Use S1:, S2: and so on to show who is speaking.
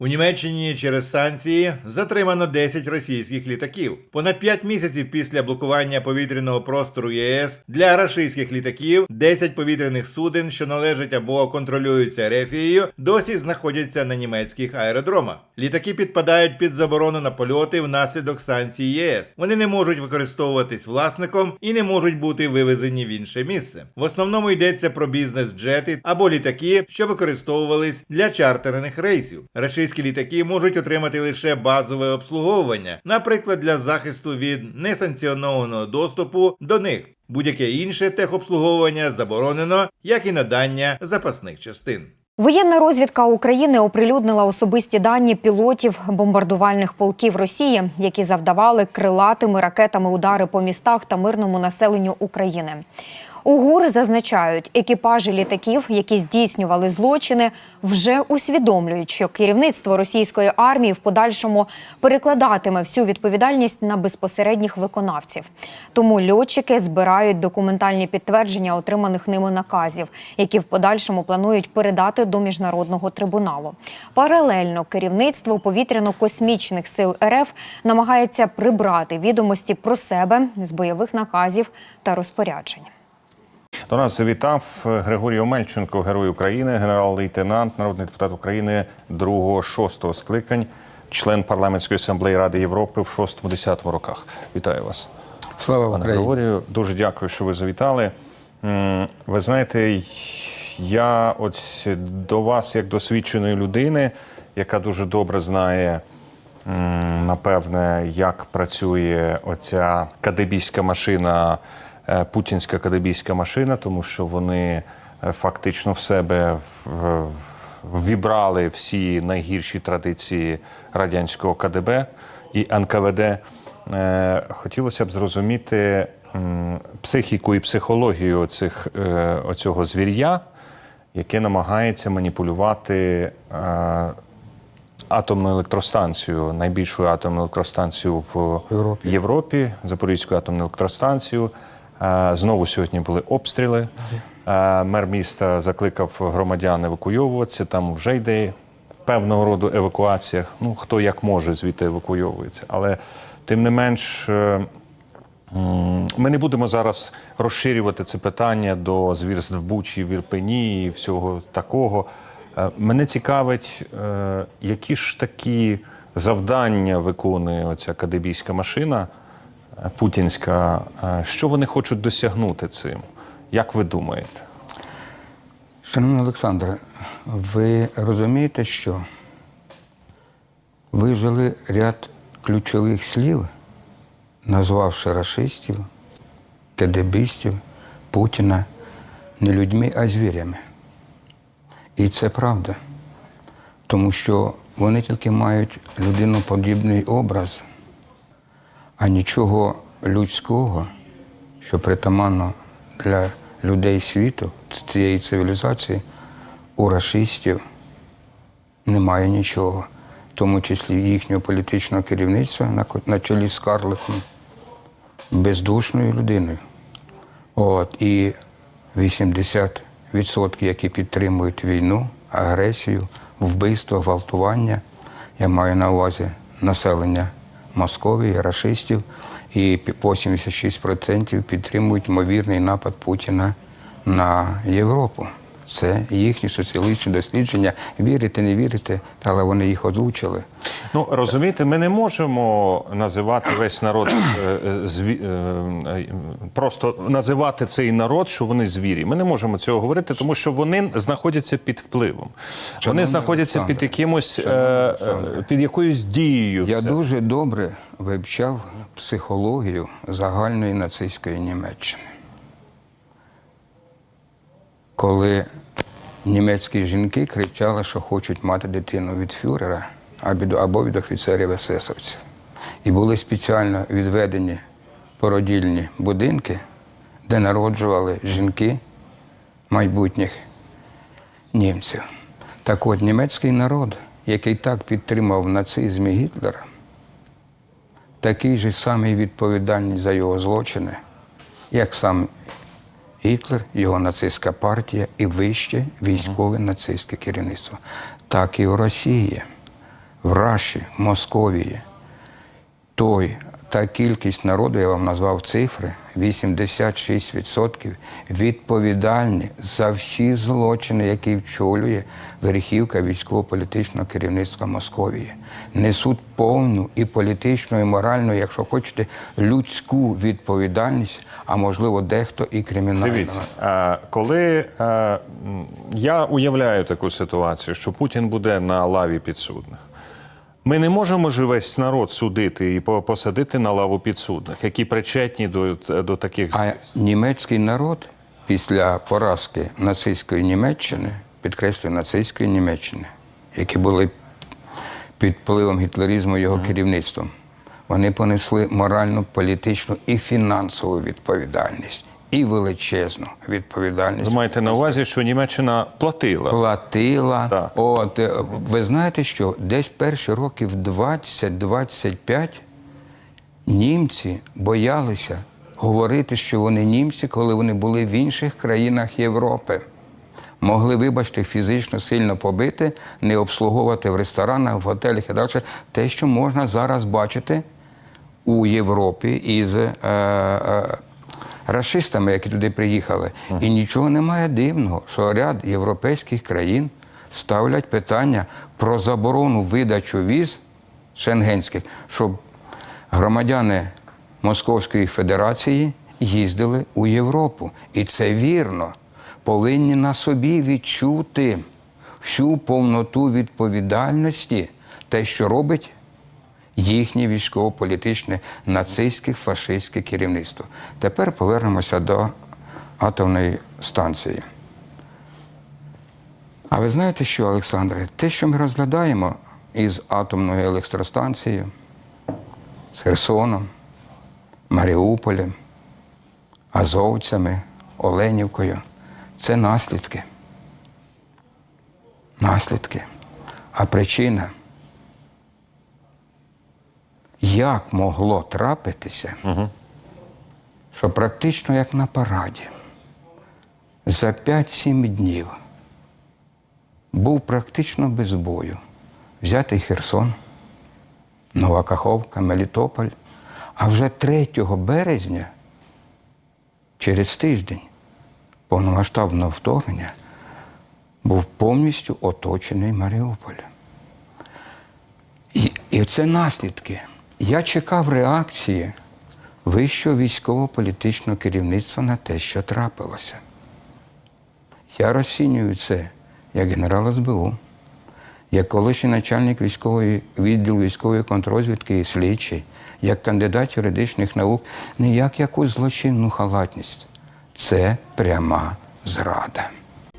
S1: У Німеччині через санкції затримано 10 російських літаків. Понад 5 місяців після блокування повітряного простору ЄС для рашистських літаків 10 повітряних суден, що належать або контролюються Рефією, досі знаходяться на німецьких аеродромах. Літаки підпадають під заборону на польоти внаслідок санкцій ЄС. Вони не можуть використовуватись власником і не можуть бути вивезені в інше місце. В основному йдеться про бізнес-джети або літаки, що використовувались для чартерних рейсів. Рашистські літаки можуть отримати лише базове обслуговування, наприклад, для захисту від несанкціонованого доступу до них. Будь-яке інше техобслуговування заборонено, як і надання запасних частин.
S2: Воєнна розвідка України оприлюднила особисті дані пілотів бомбардувальних полків Росії, які завдавали крилатими ракетами удари по містах та мирному населенню України. У ГУР зазначають, екіпажі літаків, які здійснювали злочини, вже усвідомлюють, що керівництво російської армії в подальшому перекладатиме всю відповідальність на безпосередніх виконавців. Тому льотчики збирають документальні підтвердження отриманих ними наказів, які в подальшому планують передати до міжнародного трибуналу. Паралельно керівництво повітряно-космічних сил РФ намагається прибрати відомості про себе з бойових наказів та розпоряджень.
S3: До нас завітав Григорій Омельченко, герой України, генерал-лейтенант, народний депутат України 2-6 скликань, член парламентської асамблеї Ради Європи в 6-10 роках. Вітаю вас,
S4: Слава
S3: пане
S4: Україні.
S3: Григорію. Дуже дякую, що ви завітали. Ви знаєте, я от до вас, як досвідченої людини, яка дуже добре знає. Напевне, як працює оця кадебійська машина, путінська кадебійська машина, тому що вони е, фактично в себе в- в- ввібрали всі найгірші традиції радянського КДБ і НКВД. Е, Хотілося б зрозуміти психіку і психологію цих, е, оцього звір'я, яке намагається маніпулювати е, атомну електростанцію, найбільшу атомну електростанцію в
S4: Європі.
S3: Європі, Запорізьку атомну електростанцію. Знову сьогодні були обстріли. Мер міста закликав громадян евакуйовуватися. Там вже йде певного роду евакуація. Ну хто як може звідти евакуйовується. Але тим не менш. е, Ми не будемо зараз розширювати це питання до звірств в Бучі, в Ірпені і всього такого. Е, Мене цікавить, е, які ж такі завдання виконує оця кадебійська машина путінська. Е, Що вони хочуть досягнути цим? Як ви думаєте?
S4: Шановний Олександре, ви розумієте, що ви вжили ряд ключових слів, назвавши рашистів, кедебістів, Путіна не людьми, а звірями. І це правда. Тому що вони тільки мають людиноподібний образ, а нічого людського, що притаманно для людей світу, цієї цивілізації, у расистів немає нічого, в тому числі їхнього політичного керівництва на, чолі з Карликом, бездушною людиною. От, і 80%, які підтримують війну, агресію, вбивство, гвалтування, я маю на увазі населення Московії, рашистів, і пі- 86% підтримують ймовірний напад Путіна на Європу. Це їхні соціологічні дослідження. Вірите, не вірите, але вони їх озвучили.
S3: Ну розумієте, ми не можемо називати весь народ е, е, зві... е, просто називати цей народ, що вони звірі. Ми не можемо цього говорити, тому що вони знаходяться під впливом. Вони
S4: Шановний
S3: знаходяться під якимось під якоюсь дією.
S4: Я
S3: Все.
S4: дуже добре вивчав психологію загальної нацистської Німеччини. Коли німецькі жінки кричали, що хочуть мати дитину від фюрера або- від офіцерів есесовців. І були спеціально відведені породільні будинки, де народжували жінки майбутніх німців. Так от німецький народ, який так підтримав нацизм і Гітлера, такий же самий відповідальний за його злочини, як сам Гітлер, його нацистська партія і вище військове нацистське керівництво. Так і в Росії. В Раші, Московії, той, та кількість народу, я вам назвав цифри, 86% відповідальні за всі злочини, які вчолює верхівка військово-політичного керівництва Московії. Несуть повну і політичну, і моральну, якщо хочете, людську відповідальність, а можливо, дехто і кримінальну.
S3: Дивіться, е, коли е, я уявляю таку ситуацію, що Путін буде на лаві підсудних. Ми не можемо ж весь народ судити і по- посадити на лаву підсудних, які причетні до, до таких
S4: А німецький народ після поразки нацистської Німеччини, підкреслюю, нацистської Німеччини, які були під впливом гітлеризму і його керівництвом, вони понесли моральну, політичну і фінансову відповідальність, і величезну відповідальність.
S3: Ви маєте на увазі, що Німеччина платила.
S4: Платила.
S3: Так.
S4: От е, ви знаєте, що десь перші років 20-25 німці боялися говорити, що вони німці, коли вони були в інших країнах Європи. Могли, вибачте, фізично сильно побити, не обслуговувати в ресторанах, в готелях і далі. Те, що можна зараз бачити у Європі із е, е, расистами, які туди приїхали. І нічого немає дивного, що ряд європейських країн ставлять питання про заборону видачу віз шенгенських, щоб громадяни Московської Федерації їздили у Європу. І це вірно. Повинні на собі відчути всю повноту відповідальності, те, що робить їхнє військово-політичне нацистське фашистське керівництво. Тепер повернемося до атомної станції. А ви знаєте що, Олександре? Те, що ми розглядаємо із атомною електростанцією, з Херсоном, Маріуполем, Азовцями, Оленівкою, це наслідки. Наслідки. А причина як могло трапитися, що практично як на параді за 5-7 днів був практично без бою взятий Херсон, Нова Каховка, Мелітополь, а вже 3 березня, через тиждень повномасштабного вторгнення, був повністю оточений Маріуполь. І, і це наслідки. Я чекав реакції вищого військово-політичного керівництва на те, що трапилося. Я розцінюю це як генерал СБУ, як колишній начальник військової відділу військової контрозвідки і слідчий, як кандидат юридичних наук, не як якусь злочинну халатність. Це пряма зрада.